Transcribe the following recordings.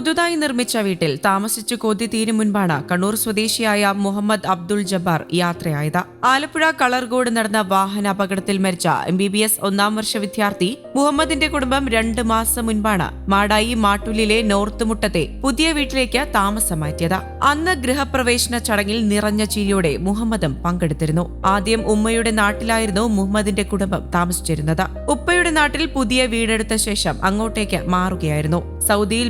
പുതുതായി നിർമ്മിച്ച വീട്ടിൽ താമസിച്ചു കൊതി മുൻപാണ് കണ്ണൂർ സ്വദേശിയായ മുഹമ്മദ് അബ്ദുൾ ജബ്ബാർ യാത്രയായത്. ആലപ്പുഴ കളർകോട് നടന്ന വാഹന അപകടത്തിൽ മരിച്ച എം ബി ബി എസ് ഒന്നാം വർഷ വിദ്യാർത്ഥി മുഹമ്മദിന്റെ കുടുംബം രണ്ട് മാസം മുൻപാണ് മാടായി മാട്ടൂലിലെ നോർത്ത് മുട്ടത്തെ പുതിയ വീട്ടിലേക്ക് താമസം മാറ്റിയത്. അന്ന് ഗൃഹപ്രവേശന ചടങ്ങിൽ നിറഞ്ഞ ചിരിയോടെ മുഹമ്മദും പങ്കെടുത്തിരുന്നു. ആദ്യം ഉമ്മയുടെ നാട്ടിലായിരുന്നു മുഹമ്മദിന്റെ കുടുംബം താമസിച്ചിരുന്നത്. ഉപ്പയുടെ നാട്ടിൽ പുതിയ വീടെടുത്ത ശേഷം അങ്ങോട്ടേക്ക് മാറുകയായിരുന്നു. സൗദിയിൽ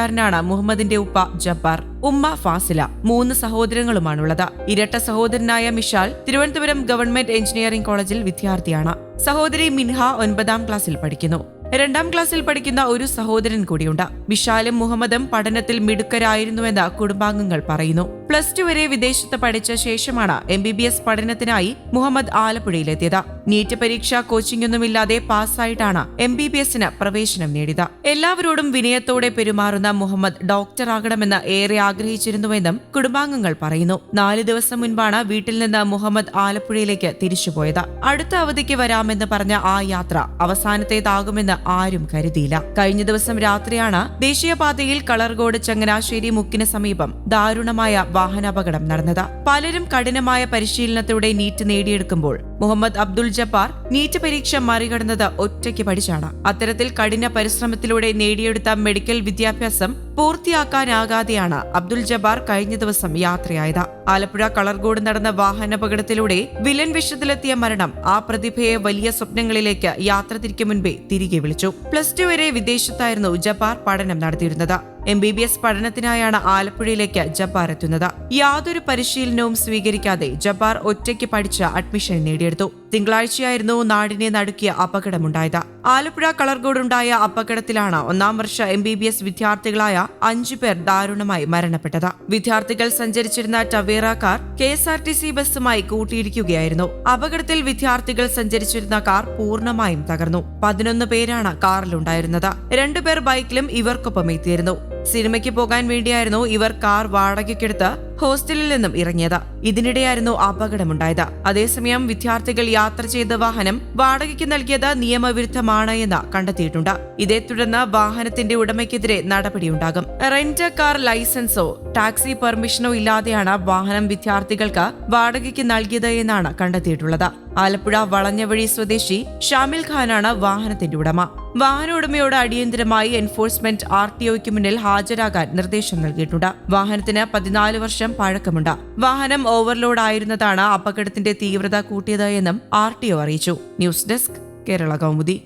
ബിസിനസ്സുകാരനാണ് മുഹമ്മദിന്റെ ഉപ്പ ജബ്ബാർ. ഉമ്മ ഫാസില. മൂന്ന് സഹോദരങ്ങളുമാണുള്ളത്. ഇരട്ട സഹോദരനായ മിഷാൽ തിരുവനന്തപുരം ഗവൺമെന്റ് എഞ്ചിനീയറിംഗ് കോളേജിൽ വിദ്യാർത്ഥിയാണ്. സഹോദരി മിൻഹ ഒൻപതാം ക്ലാസ്സിൽ പഠിക്കുന്നു. രണ്ടാം ക്ലാസ്സിൽ പഠിക്കുന്ന ഒരു സഹോദരൻ കൂടിയുണ്ട്. മിഷാലും മുഹമ്മദും പഠനത്തിൽ മിടുക്കരായിരുന്നുവെന്ന് കുടുംബാംഗങ്ങൾ പറയുന്നു. പ്ലസ് ടു വരെ വിദേശത്ത് പഠിച്ച ശേഷമാണ് എം ബി ബി എസ് പഠനത്തിനായി മുഹമ്മദ് ആലപ്പുഴയിലെത്തിയത്. നീറ്റ് പരീക്ഷ കോച്ചിംഗൊന്നുമില്ലാതെ പാസ്സായിട്ടാണ് എം ബി ബി എസിന് പ്രവേശനം നേടിയത്. എല്ലാവരോടും വിനയത്തോടെ പെരുമാറുന്ന മുഹമ്മദ് ഡോക്ടറാകണമെന്ന് ഏറെ ആഗ്രഹിച്ചിരുന്നുവെന്നും കുടുംബാംഗങ്ങൾ പറയുന്നു. നാല് ദിവസം മുൻപാണ് വീട്ടിൽ നിന്ന് മുഹമ്മദ് ആലപ്പുഴയിലേക്ക് തിരിച്ചുപോയത്. അടുത്ത അവധിക്ക് വരാമെന്ന് പറഞ്ഞ ആ യാത്ര അവസാനത്തേതാകുമെന്ന് ആരും കരുതിയില്ല. കഴിഞ്ഞ ദിവസം രാത്രിയാണ് ദേശീയപാതയിൽ കളർകോട് ചങ്ങനാശ്ശേരി മുക്കിന് സമീപം ദാരുണമായ വാഹനാപകടം നടന്നത്. പലരും കഠിനമായ പരിശീലനത്തോടെ നീറ്റ് നേടിയെടുക്കുമ്പോൾ മുഹമ്മദ് അബ്ദുൽ ജബ്ബാർ നീറ്റ് പരീക്ഷ മറികടന്നത് ഒറ്റയ്ക്ക് പഠിച്ചാണ്. അത്തരത്തിൽ കഠിന പരിശ്രമത്തിലൂടെ നേടിയെടുത്ത മെഡിക്കൽ വിദ്യാഭ്യാസം പൂർത്തിയാക്കാനാകാതെയാണ് അബ്ദുൽ ജബാർ കഴിഞ്ഞ ദിവസം യാത്രയായത്. ആലപ്പുഴ കളർകോട് നടന്ന വാഹനാപകടത്തിലൂടെ വിലൻ വിഷത്തിലെത്തിയ മരണം ആ പ്രതിഭയെ വലിയ സ്വപ്നങ്ങളിലേക്ക് യാത്ര തിരിക്കും മുൻപേ തിരികെ വിളിച്ചു. പ്ലസ് ടു വരെ വിദേശത്തായിരുന്നു ജബ്ബാർ പഠനം നടത്തിയിരുന്നത്. എം ബി ബി എസ് പഠനത്തിനായാണ് ആലപ്പുഴയിലേക്ക് ജബ്ബാർ എത്തുന്നത്. യാതൊരു പരിശീലനവും സ്വീകരിക്കാതെ ജബ്ബാർ ഒറ്റയ്ക്ക് പഠിച്ച് അഡ്മിഷൻ നേടിയെടുത്തു. തിങ്കളാഴ്ചയായിരുന്നു നാടിനെ നടുക്കിയ അപകടമുണ്ടായത്. ആലപ്പുഴ കളർകോടുണ്ടായ അപകടത്തിലാണ് ഒന്നാം വർഷ എം ബി ബി എസ് വിദ്യാർത്ഥികളായ അഞ്ചു പേർ ദാരുണമായി മരണപ്പെട്ടത്. വിദ്യാർത്ഥികൾ സഞ്ചരിച്ചിരുന്ന Tavera car K S R T C ബസ്സുമായി കൂട്ടിയിരിക്കുകയായിരുന്നു. അപകടത്തിൽ വിദ്യാർത്ഥികൾ സഞ്ചരിച്ചിരുന്ന കാർ പൂർണമായും തകർന്നു. പതിനൊന്ന് പേരാണ് കാറിലുണ്ടായിരുന്നത്. രണ്ടുപേർ ബൈക്കിലും ഇവർക്കൊപ്പം എത്തിയിരുന്നു. സിനിമയ്ക്ക് പോകാൻ വേണ്ടിയായിരുന്നു ഇവർ കാർ വാടകയ്ക്കെടുത്ത് ഹോസ്റ്റലിൽ നിന്നും ഇറങ്ങിയത്. ഇതിനിടെയായിരുന്നു അപകടമുണ്ടായത്. അതേസമയം വിദ്യാർത്ഥികൾ യാത്ര ചെയ്ത വാഹനം വാടകയ്ക്ക് നൽകിയത് നിയമവിരുദ്ധമാണ് എന്ന് കണ്ടെത്തിയിട്ടുണ്ട്. ഇതേ തുടർന്ന് വാഹനത്തിന്റെ ഉടമയ്ക്കെതിരെ നടപടിയുണ്ടാകും. റെന്റ് കാർ ലൈസൻസോ ടാക്സി പെർമിഷനോ ഇല്ലാതെയാണ് വാഹനം വിദ്യാർത്ഥികൾക്ക് വാടകയ്ക്ക് നൽകിയത് എന്നാണ് കണ്ടെത്തിയിട്ടുള്ളത്. ആലപ്പുഴ വളഞ്ഞവഴി സ്വദേശി ഷാമിൽ ഖാനാണ് വാഹനത്തിന്റെ ഉടമ. വാഹന ഉടമയോട് അടിയന്തരമായി എൻഫോഴ്സ്മെന്റ് ആർ ടി ഒയ്ക്ക് മുന്നിൽ ഹാജരാകാൻ നിർദ്ദേശം നൽകിയിട്ടുണ്ട്. വാഹനത്തിന് പതിനാല് വർഷം പഴക്കമുണ്ട്. വാഹനം ഓവർലോഡ് ആയിരുന്നതാണ് അപകടത്തിന്റെ തീവ്രത കൂട്ടിയത് എന്നും ആർ ടി ഒ അറിയിച്ചു. News desk Kerala Kaumudi.